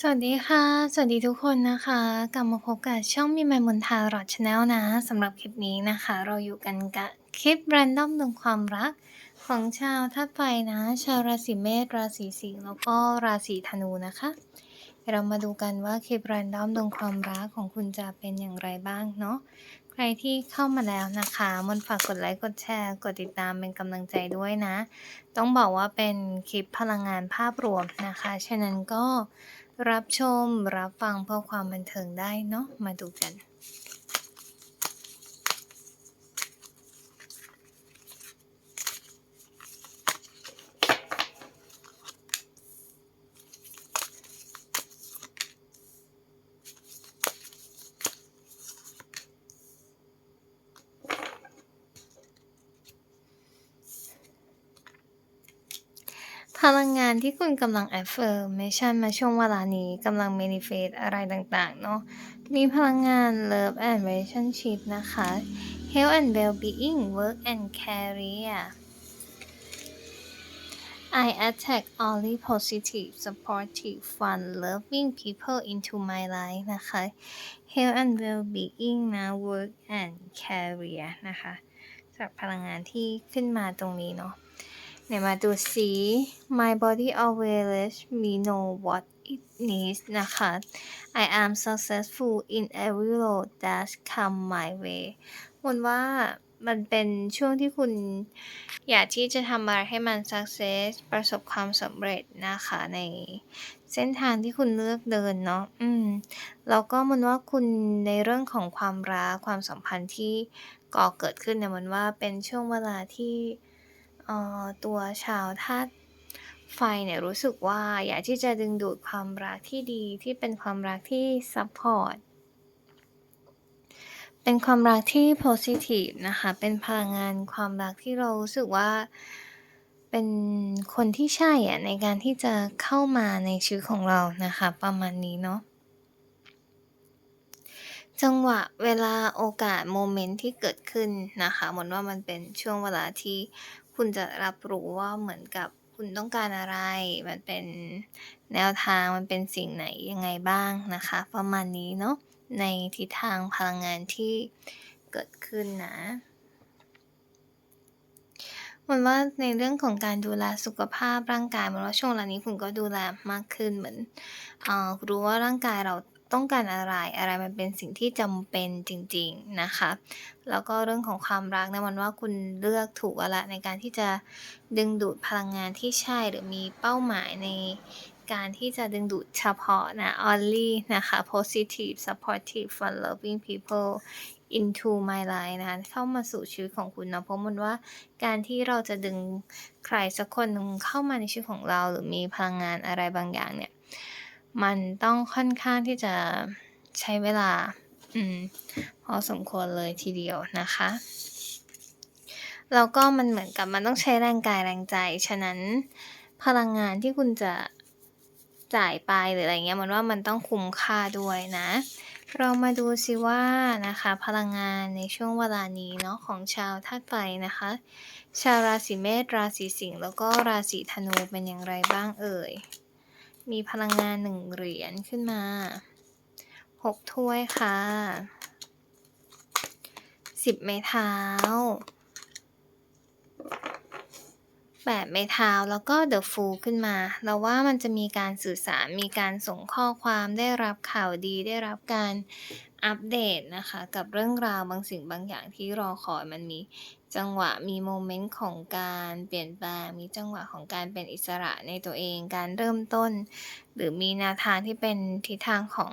สวัสดีค่ะ สวัสดีทุกคนนะคะ กลับมาพบกับช่องมีไมมนทาหลอดชาแนลนะสำหรับคลิปนี้นะคะ เราอยู่กันกับคลิปแรนดอมดวงความรัก ของชาวธาตุไฟนะ ชาวราศีเมษราศีสิงห์แล้วก็ราศีธนูนะคะ เรามาดูกันว่าคลิปแรนดอมดวงความรักของคุณจะเป็นอย่างไรบ้างเนาะใครที่เข้ามาแล้วนะคะ มันฝากกดไลค์ กดแชร์ กดติดตามเป็นกำลังใจด้วยนะ ต้องบอกว่าเป็นคลิปพลังงานภาพรวมนะคะ ฉะนั้นก็ รับชมรับฟังเพื่อความบันเทิงได้เนาะมาดูกัน ลังงานที่คุณกำลัง affirmation มาช่วงเวลานี้กำลัง manifest อะไรต่างๆ เนาะมีพลังงาน love and relationship นะคะ health and well-being work and career I attract only positive supportive fun loving people into my life นะคะ health and well-being นะ work and career นะคะจากพลังงานที่ขึ้นมาตรงนี้เนาะ ไหนมาดูสิ My body always lets me know what it needs นะคะ I am successful in every road that come my way มันว่ามันเป็นช่วงที่คุณอยากที่จะทำอะไรให้มัน success ประสบความสำเร็จนะคะในเส้นทางที่คุณเลือกเดินเนาะ อืม แล้วก็มันว่าคุณในเรื่องของความรักความสัมพันธ์ที่ก่อเกิดขึ้นเนี่ยมันว่าเป็นช่วงเวลาที่ เอ่อ ตัวชาวธาตุไฟเนี่ยรู้สึกว่า อยากที่จะดึงดูดความรักที่ดีที่เป็นความรักที่ซัพพอร์ต เป็นความรักที่ positive นะคะ เป็นพลังงานความรักที่เรารู้สึกว่าเป็นคนที่ใช่อะในการที่จะเข้ามาในชีวิตของเรานะคะ ประมาณนี้เนาะจังหวะเวลาโอกาสโมเมนต์ที่เกิดขึ้นนะคะเหมือนว่ามันเป็นช่วงเวลาที่ คุณจะรับรู้ว่าเหมือนกับคุณต้องการอะไร มันเป็นแนวทางมันเป็นสิ่งไหนยังไงบ้างนะคะ ประมาณนี้เนาะในทิศทางพลังงานที่เกิดขึ้นนะมือนว่าในเรื่องของการดูแลสุขภาพร่างกายเมือนว่าช่วงเวลานี้คุณก็ดูแลมากขึ้นเหมือนอรู้ว่าร่างกายเรา ต้องการอะไรอะไรมันเป็นสิ่งที่จำเป็นจริง ๆนะคะ แล้วก็เรื่องของความรักเนี่ยมันว่าคุณเลือกถูกละในการที่จะดึงดูดพลังงานที่ใช่หรือมีเป้าหมายในการที่จะดึงดูดเฉพาะนะ only นะคะ positive supportive fun loving people into my life นะะเข้ามาสู่ชีวิตของคุณเนาะเพราะมันว่าการที่เราจะดึงใครสักคนนึงเข้ามาในชีวิตของเรา หรือมีพลังงานอะไรบางอย่างเนี่ย มันต้องค่อนข้างที่จะใช้เวลา อืม พอสมควรเลยทีเดียวนะคะ แล้วก็มันเหมือนกับมันต้องใช้แรงกายแรงใจ ฉะนั้นพลังงานที่คุณจะจ่ายไปหรืออะไรเงี้ยมันว่ามันต้องคุ้มค่าด้วยนะ เรามาดูซิว่านะคะ พลังงานในช่วงเวลานี้เนาะของชาวธาตุไฟนะคะ ชาวราศีเมษราศีสิงห์แล้วก็ราศีธนูเป็นอย่างไรบ้างเอ่ย มีพลังงานหนึ่งเหรียญขึ้นมาหกถ้วยค่ะสิบไม้เท้าแปดไม้เท้าแล้วก็เดอะฟูลขึ้นมา เราว่ามันจะมีการสื่อสารมีการส่งข้อความได้รับข่าวดีได้รับการอัปเดตนะคะ กับเรื่องราวบางสิ่งบางอย่างที่รอคอยมันมี จังหวะมีโมเมนต์ของการเปลี่ยนแปลง มีจังหวะของการเป็นอิสระในตัวเอง การเริ่มต้น หรือมีแนวทางที่เป็นทิศทางของ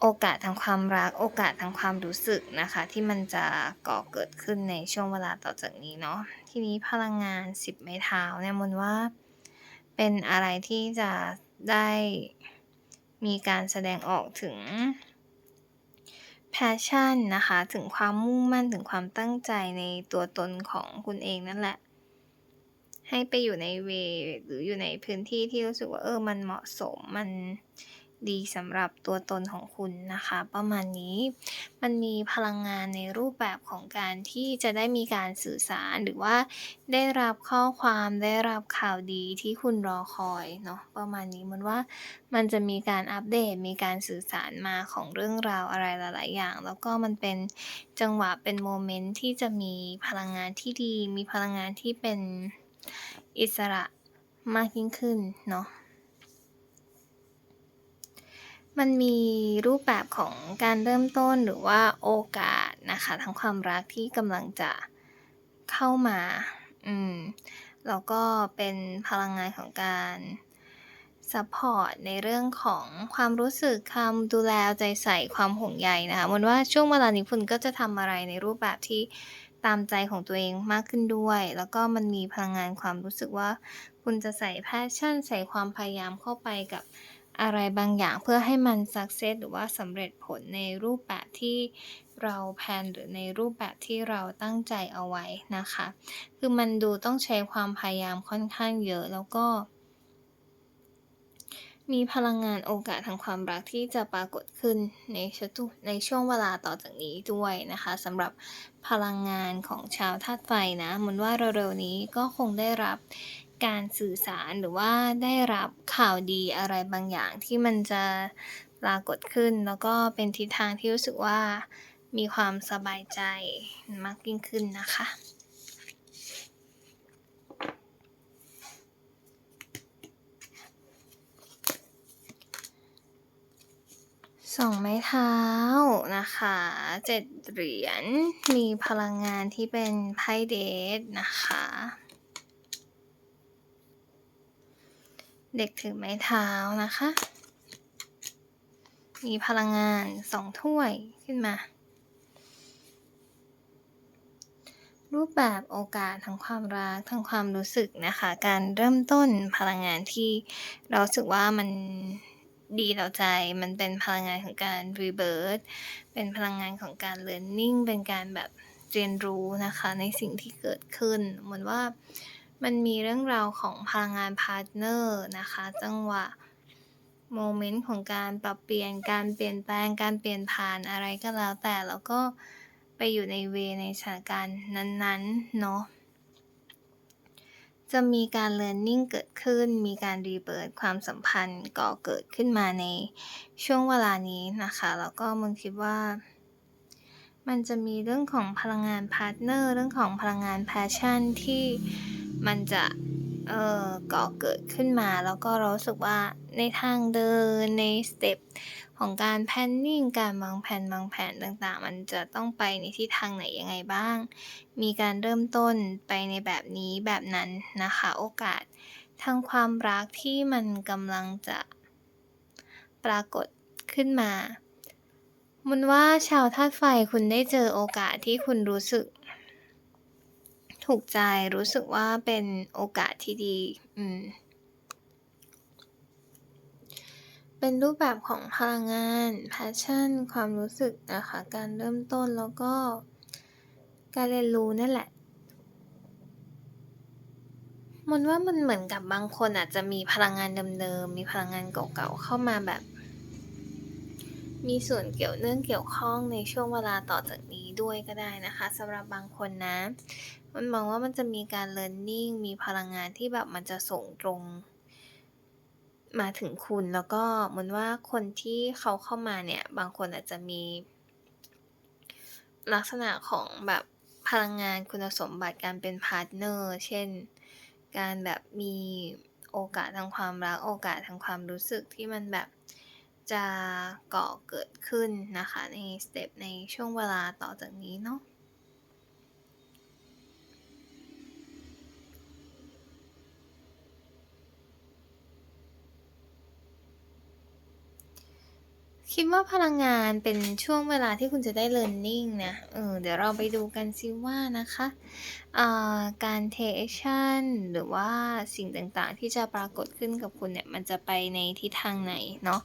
โอกาสทางความรัก โอกาสทางความรู้สึกนะคะ ที่มันจะก่อเกิดขึ้นในช่วงเวลาต่อจากนี้เนาะ ทีนี้พลังงานสิบไม้เท้าเนี่ยมนว่าเป็นอะไรที่จะได้มีการแสดงออกถึง passion นะคะ ถึงความมุ่งมั่นถึงความตั้งใจในตัวตนของคุณเองนั่นแหละ ให้ไปอยู่ในเว หรืออยู่ในพื้นที่ที่รู้สึกว่าเออมันเหมาะสมมัน ดีสำหรับตัวตนของคุณนะคะ ประมาณนี้ มันมีพลังงานในรูปแบบของการที่จะได้มีการสื่อสารหรือว่า ได้รับข้อความได้รับข่าวดีที่คุณรอคอยเนาะประมาณนี้มือนว่ามันจะมีการอัปเดตมีการสื่อสารมาของเรื่องราวอะไรหลาย ๆ อย่าง แล้วก็มันเป็นจังหวะเป็นโมเมนต์ที่จะมีพลังงานที่ดี มีพลังงานที่เป็นอิสระมากยิ่งขึ้นเนาะ มันมีรูปแบบของการเริ่มต้นหรือว่าโอกาสนะคะทางความรักที่กำลังจะเข้ามา อืม แล้วก็เป็นพลังงานของการซัปพอร์ตในเรื่องของความรู้สึกความดูแลใจใส่ความห่วงใยนะคะมือนว่าช่วงเวลานี้คุณก็จะทำอะไรในรูปแบบที่ตามใจของตัวเองมากขึ้นด้วย แล้วก็มันมีพลังงานความรู้สึกว่า คุณจะใส่ passion ใส่ความพยายามเข้าไปกับ อะไรบางอย่างเพื่อให้มัน success หรือว่าสำเร็จผลในรูปแบบที่เราแพลนหรือในรูปแบบที่เราตั้งใจเอาไว้นะคะ คือมันดูต้องใช้ความพยายามค่อนข้างเยอะแล้วก็ มีพลังงานโอกาสทางความรักที่จะปรากฏขึ้นในชุในช่วงเวลาต่อจากนี้ด้วยนะคะสำหรับพลังงานของชาวธาตุไฟนะมือนว่าเร็วๆนี้ก็คงได้รับ การสื่อสารหรือว่าได้รับข่าวดีอะไรบางอย่างที่มันจะปรากฏขึ้น แล้วก็เป็นทิศทางที่รู้สึกว่ามีความสบายใจมากยิ่งขึ้นนะคะ2ไม้เท้านะคะ7เหรียญ มีพลังงานที่เป็นไพ่เดทนะคะ ด็กถือไม้เท้านะคะ มีพลังงาน2ถ้วยขึ้นมา รูปแบบโอกาสทางความรักทางความรู้สึกนะคะ การเริ่มต้นพลังงานที่เราสึกว่ามันดีต่อใจมันเป็นพลังงานของการ rebirth เป็นพลังงานของการ learning เป็นการแบบเรียนรู้นะคะ ในสิ่งที่เกิดขึ้นเหมือนว่า มันมีเรื่องราวของพลังงานพาร์ตเนอร์นะคะ จังหวะโมเมนต์ของการปรับเปลี่ยนการเปลี่ยนแปลงการเปลี่ยนผ่านอะไรก็แล้วแต่แล้วก็ไปอยู่ในเวในสถานการณ์นั้นๆเนาะจะมีการ learning เกิดขึ้น มีการ rebirth ความสัมพันธ์ก่อเกิดขึ้นมาในช่วงเวลานี้นะคะ แล้วก็มนคิดว่า มันจะมีเรื่องของพลังงานพาร์ตเนอร์ เรื่องของพลังงาน passion ที่ มันจะเอ่อก่อเกิดขึ้นมาแล้วก็รู้สึกว่าในทางเดินในสเต็ปของการ planning การวางแผนวางแผนต่างๆ มันจะต้องไปในทิศทางไหนยังไงบ้าง มีการเริ่มต้นไปในแบบนี้แบบนั้นนะคะ โอกาสทางความรักที่มันกำลังจะปรากฏขึ้นมามันว่าชาวธาตุไฟคุณได้เจอโอกาสที่คุณรู้สึก ถูกใจรู้สึกว่าเป็นโอกาสที่ดี อืม เป็นรูปแบบของพลังงาน passion ความรู้สึกนะคะ การเริ่มต้นแล้วก็ การเรียนรู้นั่นแหละมนว่ามันเหมือนกับบางคนอาจจะมีพลังงานเดิมๆ มีพลังงานเก่าๆ เข้ามาแบบ มีส่วนเกี่ยวเนื่องเกี่ยวข้องในช่วงเวลาต่อจากนี้ด้วยก็ได้นะคะสำหรับบางคนนะ มันมองว่ามันจะมีการ learning มีพลังงานที่แบบมันจะส่งตรงมาถึงคุณแล้วก็เหมือนว่าคนที่เขาเข้ามาเนี่ย บางคนอาจจะมี ลักษณะของแบบพลังงานคุณสมบัติการเป็นพาร์ตเนอร์ เช่น การแบบมีโอกาสทางความรัก โอกาสทางความรู้สึกที่มันแบบจะก่อเกิดขึ้นนะคะ ในสเต็ปในช่วงเวลาต่อจากนี้เนาะ คิดว่าพลังงานเป็นช่วงเวลาที่คุณจะได้ learning นะ เออ เดี๋ยวเราไปดูกันซิว่านะคะอ่าการ take action หรือว่าสิ่งต่างๆ ที่จะปรากฏขึ้นกับคุณเนี่ย มันจะไปในทิศทางไหนเนาะ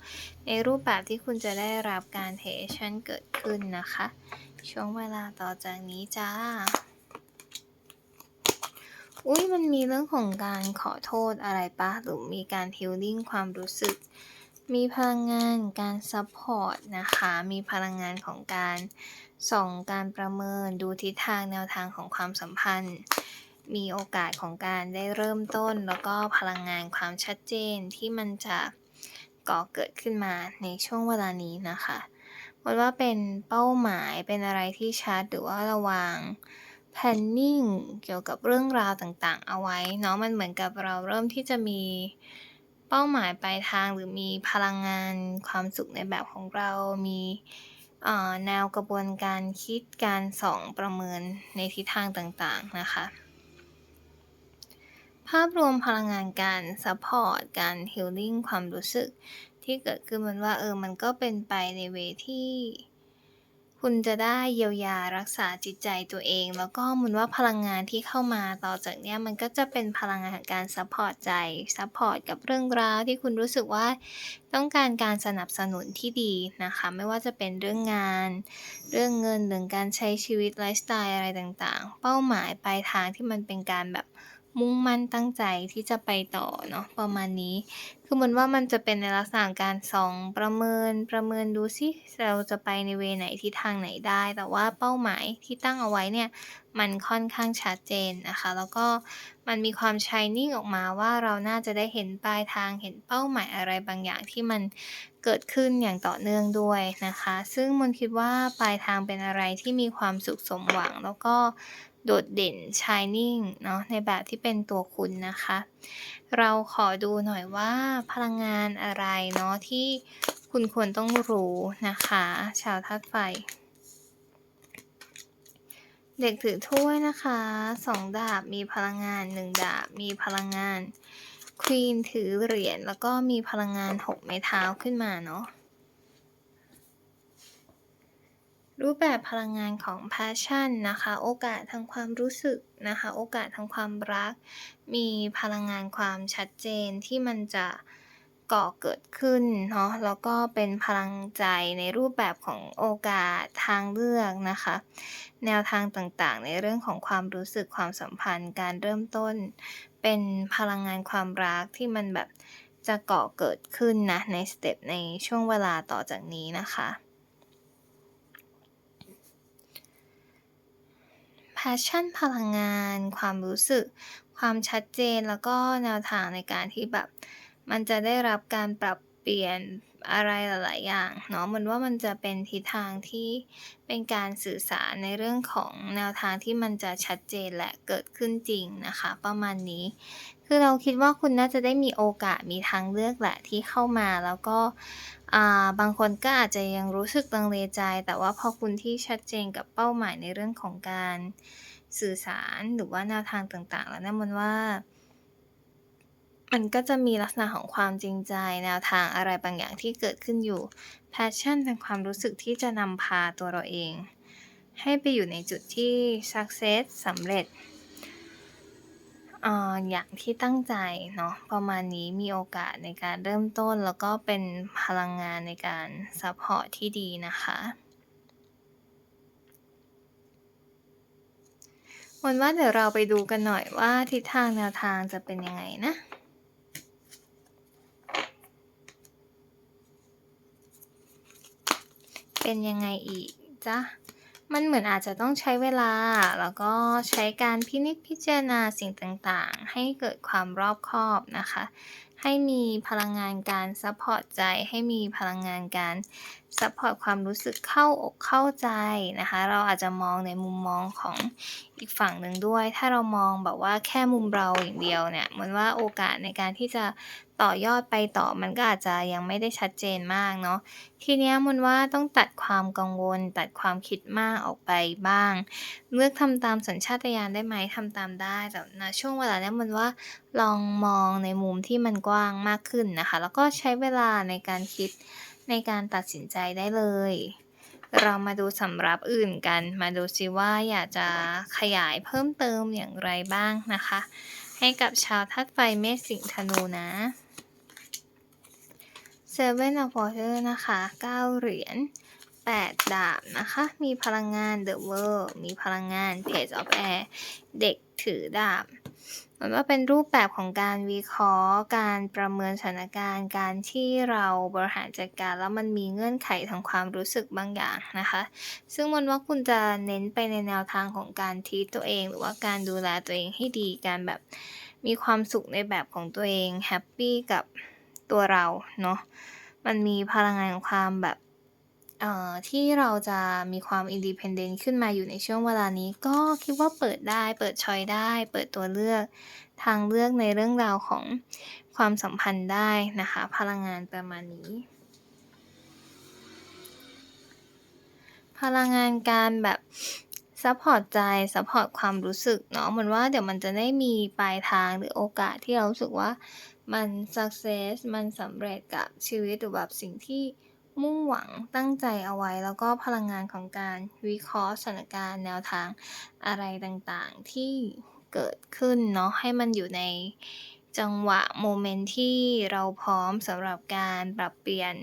ในรูปแบบที่คุณจะได้รับการ take action เกิดขึ้นนะคะ ช่วงเวลาต่อจากนี้จ้ะอุ๊ยมันมีเรื่องของการขอโทษอะไรปล่า?หรือมีการ healing ความรู้สึก มีพลังงานการซัพพอร์ตนะคะ มีพลังงานของการส่องการประเมินดูทิศทางแนวทางของความสัมพันธ์ มีโอกาสของการได้เริ่มต้น แล้วก็พลังงานความชัดเจนที่มันจะก่อเกิดขึ้นมาในช่วงเวลานี้นะคะมันว่าเป็นเป้าหมายเป็นอะไรที่ชัดหรือว่าระวาง planning เกี่ยวกับเรื่องราวต่างๆ เอาไว้เนาะมันเหมือนกับเราเริ่มที่จะมี เป้าหมายปลายทางหรือมีพลังงานความสุขในแบบของเรา มีแนวกระบวนการคิดการส่องประเมินในทิศทางต่างๆ นะคะ ภาพรวมพลังงานการซัพพอร์ตการ healing ความรู้สึกที่เกิดขึ้นมันว่าเออมันก็เป็นไปในเวที่ คุณจะได้เยียวยารักษาจิตใจตัวเอง แล้วก็มือนว่าพลังงานที่เข้ามาต่อจากเนี้ยมันก็จะเป็นพลังงานของการซัพพอร์ตใจซัพพอร์ตกับเรื่องราวที่คุณรู้สึกว่าต้องการการสนับสนุนที่ดีนะคะ ไม่ว่าจะเป็นเรื่องงาน เรื่องเงินเรื่อการใช้ชีวิตไลฟ์สไตล์อะไรต่างๆ เป้าหมายปลายทางที่มันเป็นการแบบ มุ่งมั่นตั้งใจที่จะไปต่อเนาะประมาณนี้ คือเหมือนว่ามันจะเป็นในลักษณะการส่องประเมินประเมินดูซิเราจะไปในเวไหนทิศทางไหนได้ แต่ว่าเป้าหมายที่ตั้งเอาไว้เนี่ยมันค่อนข้างชัดเจนนะคะ แล้วก็มันมีความ shining ออกมาว่าเราน่าจะได้เห็นปลายทางเห็นเป้าหมายอะไรบางอย่างที่มันเกิดขึ้นอย่างต่อเนื่องด้วยนะคะ ซึ่งมนคิดว่าปลายทางเป็นอะไรที่มีความสุขสมหวังแล้วก็ โดดเด่น shining เนาะในแบบที่เป็นตัวคุณนะคะ เราขอดูหน่อยว่าพลังงานอะไรเนาะที่คุณควรต้องรู้นะคะ ชาวธาตุไฟ เด็กถือถ้วยนะคะสองดาบมีพลังงานหนึ่งดาบมีพลังงานควีนถือเหรียญแล้วก็มีพลังงานหกไม้เท้าขึ้นมาเนาะ รูปแบบพลังงานของ passion นะคะ โอกาสทางความรู้สึกนะคะ โอกาสทางความรัก มีพลังงานความชัดเจนที่มันจะก่อเกิดขึ้นเนาะ แล้วก็เป็นพลังใจในรูปแบบของโอกาสทางเลือกนะคะ แนวทางต่างๆ ในเรื่องของความรู้สึกความสัมพันธ์ การเริ่มต้น เป็นพลังงานความรักที่มันแบบจะก่อเกิดขึ้นนะในสเต็ปในช่วงเวลาต่อจากนี้นะคะ passion พลังงาน ความรู้สึก ความชัดเจนแล้วก็แนวทางในการที่แบบ มันจะได้รับการปรับเปลี่ยนอะไรหลาย ๆ อย่างเนาะมันว่ามันจะเป็นทิศทางที่เป็นการสื่อสารในเรื่องของแนวทางที่มันจะชัดเจนและเกิดขึ้นจริงนะคะ ประมาณนี้ คือเราคิดว่าคุณน่าจะได้มีโอกาสมีทางเลือกแหละที่เข้ามาแล้วก็ บางคนก็อาจจะยังรู้สึกลังเลใจ แต่ว่าพอคุณที่ชัดเจนกับเป้าหมายในเรื่องของการสื่อสารหรือว่าแนวทางต่าง ๆ แล้วนั่นมันว่า มันก็จะมีลักษณะของความจริงใจ แนวทางอะไรบางอย่างที่เกิดขึ้นอยู่ passion เป็นความรู้สึกที่จะนำพาตัวเราเอง ให้ไปอยู่ในจุดที่ success สำเร็จ อออย่างที่ตั้งใจเนาะประมาณนี้มีโอกาสในการเริ่มต้น แล้วก็เป็นพลังงานในการซัพพอร์ตที่ดีนะคะวันว่าเดี๋ยวเราไปดูกันหน่อยว่าทิศทางแนวทางจะเป็นยังไงนะเป็นยังไงอีกจ้ะ มันเหมือนอาจจะต้องใช้เวลา แล้วก็ใช้การพินิจพิจารณาสิ่งต่างๆ ให้เกิดความรอบคอบนะคะ ให้มีพลังงานการซัพพอร์ตใจ ให้มีพลังงานการซัพพอร์ตความรู้สึกเข้าอกเข้าใจนะคะ เราอาจจะมองในมุมมองของอีกฝั่งหนึ่งด้วย ถ้าเรามองแบบว่าแค่มุมเราอย่างเดียวเนี่ยเหมือนว่าโอกาสในการที่จะต่อยอดไปต่อมันก็อาจจะยังไม่ได้ชัดเจนมากเนาะทีเนี้ยมันว่าต้องตัดความกังวล ตัดความคิดมากออกไปบ้าง เลือกทำตามสัญชาตญาณได้ไหมทำตามได้แต่ณช่วงเวลานี้มันว่าลองมองในมุมที่มันกว้างางมากขึ้นนะคะ แล้วก็ใช้เวลาในการคิดในการตัดสินใจได้เลย เรามาดูสำรับอื่นกัน มาดูซิว่าอยากจะขยายเพิ่มเติมอย่างไรบ้างนะคะ ให้กับชาวทัดไฟเมษสิงธนูนะ Seven of Water นะคะ 9 เหรียญ 8 ดาบนะคะ มีพลังงาน The World มีพลังงาน Page of Air เด็กถือดาบ มือนว่าเป็นรูปแบบของการวิเคราะห์ การประเมินสถานการณ์ การที่เราบริหารจัดการ แล้วมันมีเงื่อนไขทางความรู้สึกบางอย่างนะคะ ซึ่งมันว่าคุณจะเน้นไปในแนวทางของการ treat ตัวเอง หรือว่าการดูแลตัวเองให้ดี การแบบมีความสุขในแบบของตัวเอง แฮปปี้กับตัวเราเนาะ มันมีพลังงานของความแบบ เอ่อที่เราจะมีความ independent ขึ้นมาอยู่ในช่วงเวลานี้ ก็คิดว่าเปิดได้เปิดชอยได้ เปิดตัวเลือกทางเลือกในเรื่องราวของความสัมพันธ์ได้นะคะ พลังงานประมาณนี้ พลังงานการแบบซัปพอร์ตใจซัปพอร์ตความรู้สึกเนาะเหมือนว่าเดี๋ยวมันจะได้มีปลายทางหรือโอกาสที่เรารู้สึกว่ามันสักเซสมันสำเร็จกับชีวิตหรือแบบสิ่งที่ มุ่งหวังตั้งใจเอาไว้ แล้วก็พลังงานของการวิเคราะห์สถานการณ์แนวทางอะไรต่างๆ ที่เกิดขึ้นเนาะให้มันอยู่ในจังหวะโมเมนต์ที่เราพร้อมสำหรับการปรับเปลี่ยน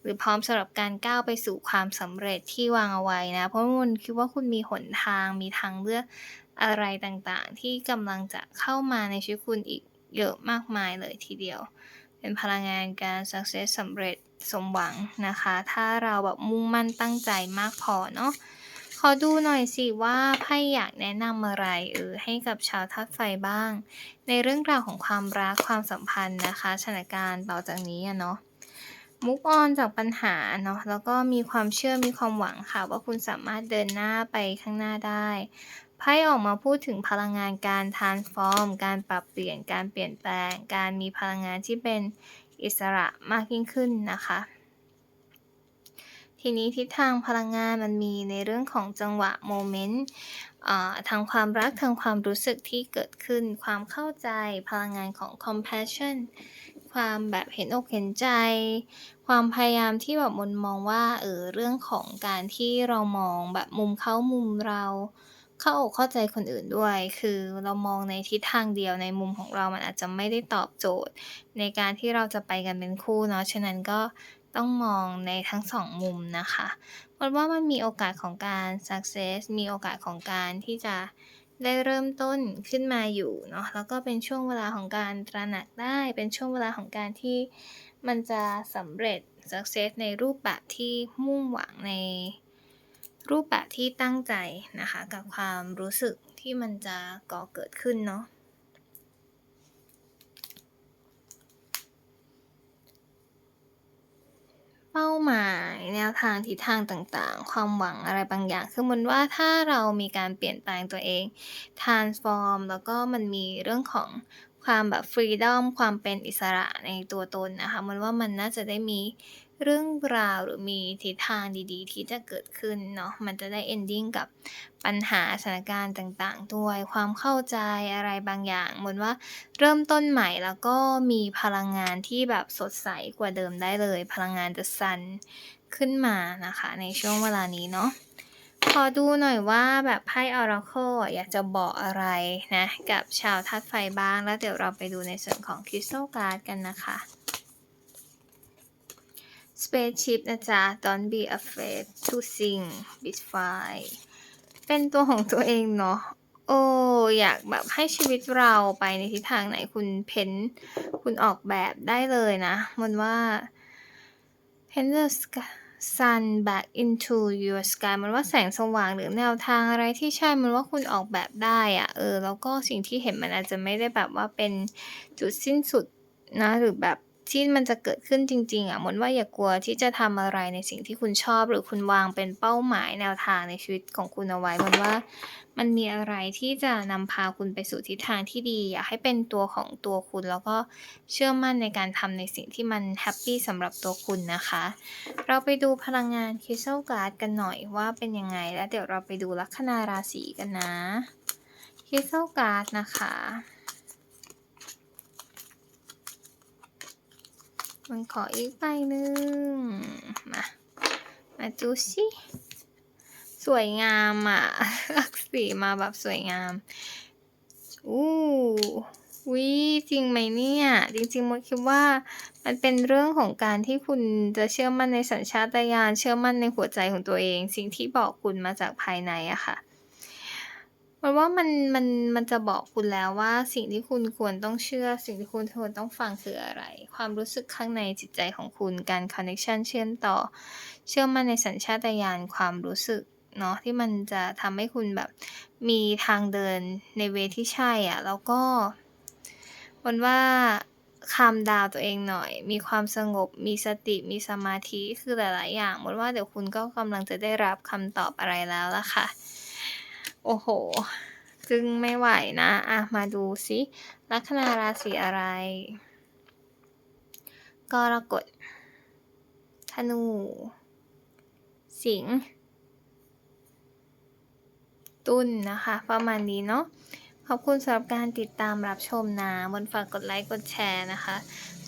หรือพร้อมสำหรับการก้าวไปสู่ความสำเร็จที่วางเอาไว้นะ เพราะมนคิดว่าคุณมีหนทางมีทางเลือกอะไรต่างๆ ที่กำลังจะเข้ามาในชีวิตคุณอีกเยอะมากมายเลยทีเดียว เป็นพลังงานการสักเซสสำเร็จ สมหวังนะคะ ถ้าเราแบบมุ่งมั่นตั้งใจมากพอเนาะขอดูหน่อยสิว่าไพ่อยากแนะนำอะไรเออให้กับชาวธาตุไฟบ้าง ในเรื่องราวของความรักความสัมพันธ์นะคะสถานการณ์ต่อจากนี้เนาะ move on จากปัญหาเนาะแล้วก็มีความเชื่อมีความหวังค่ะ ว่าคุณสามารถเดินหน้าไปข้างหน้าได้ไพ่ออกมาพูดถึงพลังงานการ transform การปรับเปลี่ยนการเปลี่ยนแปลง การมีพลังงานที่เป็น อิสระมากยิ่งขึ้นนะคะ ทีนี้ทิศทางพลังงานมันมีในเรื่องของจังหวะโมเมนต์ทางความรักทางความรู้สึกที่เกิดขึ้น ความเข้าใจพลังงานของ compassion ความแบบเห็นอกเห็นใจ ความพยายามที่แบบมนมองว่าเออเรื่องของการที่เรามองแบบมุมเขามุมเรา เข้าอกเข้าใจคนอื่นด้วย คือเรามองในทิศทางเดียวในมุมของเรามันอาจจะไม่ได้ตอบโจทย์ ในการที่เราจะไปกันเป็นคู่เนาะ ฉะนั้นก็ต้องมองในทั้ง2มุมนะคะมนว่ามันมีโอกาสของการสักเซสมีโอกาสของการที่จะได้เริ่มต้นขึ้นมาอยู่เนาะ แล้วก็เป็นช่วงเวลาของการตระหนักได้ เป็นช่วงเวลาของการที่มันจะสำเร็จสักเซสในรูปแบบที่มุ่งหวังใน รูปแบบที่ตั้งใจนะคะกับความรู้สึกที่มันจะก่อเกิดขึ้นเนาะเป้าหมายแนวทางทิศทางต่างๆ ความหวังอะไรบางอย่าง คือมันว่าถ้าเรามีการเปลี่ยนแปลงตัวเอง transform แล้วก็มันมีเรื่องของความแบบ freedom ความเป็นอิสระในตัวตนนะคะ มันว่ามันน่าจะได้มี เรื่องราวหรือมีทิศทางดีๆ ที่จะเกิดขึ้นเนาะมันจะได้ ending กับปัญหาสถานการณ์ต่างๆ ด้วย ความเข้าใจอะไรบางอย่างเหมือนว่าเริ่มต้นใหม่แล้วก็มีพลังงานที่แบบสดใสกว่าเดิมได้เลย พลังงาน The Sun ขึ้นมานะคะ ในช่วงเวลานี้เนาะขอดูหน่อยว่าแบบไพ่ Oracle อะอยากจะบอกอะไรนะ กับชาวธาตุไฟบ้างแล้วเดี๋ยวเราไปดูในส่วนของ Crystal Card กันนะคะ Spaceship นะจ๊ะ Don't be afraid to sing with fire เป็นตัวของตัวเองเนาะเอออยากแบบให้ชีวิตเราไปในทิศทางไหนคุณเพ้นท์คุณออกแบบได้เลยนะมันว่า paint the sun back into your sky มันว่าแสงสว่างหรือแนวทางอะไรที่ใช่มันว่าคุณออกแบบได้อะเออ แล้วก็สิ่งที่เห็นมันอาจจะไม่ได้แบบว่าเป็นจุดสิ้นสุดนะหรือแบบ ที่มันจะเกิดขึ้นจริง ๆอะมนว่าอย่ากลัวที่จะทำอะไรในสิ่งที่คุณชอบ หรือคุณวางเป็นเป้าหมายแนวทางในชีวิตของคุณเอาไว้มนว่ามันมีอะไรที่จะนำพาคุณไปสู่ทิศทางที่ดี อยากให้เป็นตัวของตัวคุณแล้วก็เชื่อมั่นในการทำในสิ่งที่มันแฮปปี้สำหรับตัวคุณนะคะ เราไปดูพลังงาน Crystal Card กันหน่อยว่าเป็นยังไง แล้วเดี๋ยวเราไปดูลัคนาราศีกันนะ Crystal Card นะคะ มันขออีกใบหนึ่งมา มาดูสิสวยงามอะลักสีมาแบบสวยงาม อู้อุ๊ยจริงไหมเนี่ย จริงๆมดคิดว่ามันเป็นเรื่องของการที่คุณจะเชื่อมั่นในสัญชาตญาณเชื่อมั่นในหัวใจของตัวเอง สิ่งที่บอกคุณมาจากภายในอะค่ะ มเราว่ามันมันมันจะบอกคุณแล้วว่าสิ่งที่คุณควรต้องเชื่อ สิ่งที่คุณควรต้องฟังคืออะไร ความรู้สึกข้างในจิตใจของคุณการคอนเน็กชันเชื่อมต่อ เชื่อมั่นในสัญชาตญาณความรู้สึกเนาะที่มันจะทำให้คุณแบบมีทางเดินในเวที่ใช่อะแล้วก็มันว่า calm down ตัวเองหน่อย มีความสงบ มีสติ มีสมาธิ คือหลาย ๆ อย่างมนว่าเดี๋ยวคุณก็กำลังจะได้รับคำตอบอะไรแล้วล่ะค่ะ โอ้โฮจึ้งไม่ไหวนะอะมาดูซิลัคนาราศีอะไร?กรกฎ ธนู สิงห์ตุลนะคะ ประมาณนี้เนาะขอบคุณสำหรับการติดตามรับชมนะมนฝากกดไลค์กดแชร์นะคะ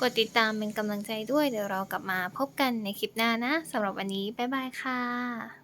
กดติดตามเป็นกำลังใจด้วยเดี๋ยวเรากลับมาพบกันในคลิปหน้านะสำหรับวันนี้ บ๊ายบายค่ะ